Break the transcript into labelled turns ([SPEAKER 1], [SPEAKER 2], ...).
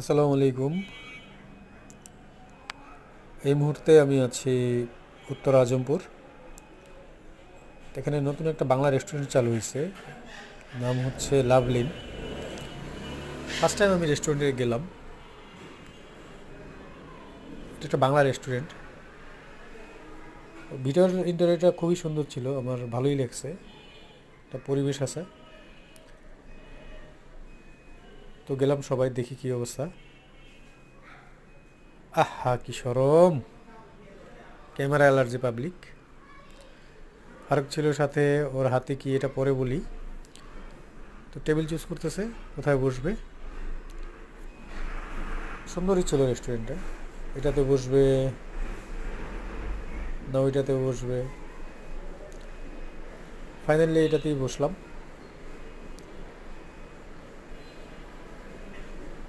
[SPEAKER 1] আসসালামু আলাইকুম। এই মুহূর্তে আমি আছি উত্তর আজমপুর। এখানে নতুন একটা বাংলা রেস্টুরেন্ট চালু হয়েছে নাম হচ্ছে লাভলিন। ফার্স্ট টাইম আমি রেস্টুরেন্টে গেলাম। এটা একটা বাংলা রেস্টুরেন্ট ভিতর ইন্টারিয়রটা খুবই সুন্দর ছিল, আমার ভালোই লাগছে। একটা পরিবেশ আছে। তো গেলাম সবাই দেখি কি অবস্থা। আহা, কি সরম। Camera allergy public. ফারুক ছিল সাথে ওর হাতে কি এটা পরে বলি? তো টেবিল চুজ করতেছে, কোথায় বসবে? সুন্দরই ছিল রেস্টুরেন্টটা। এটাতে বসবে, না ওইটাতে বসবে? ফাইনালি এটাতেই বসলাম।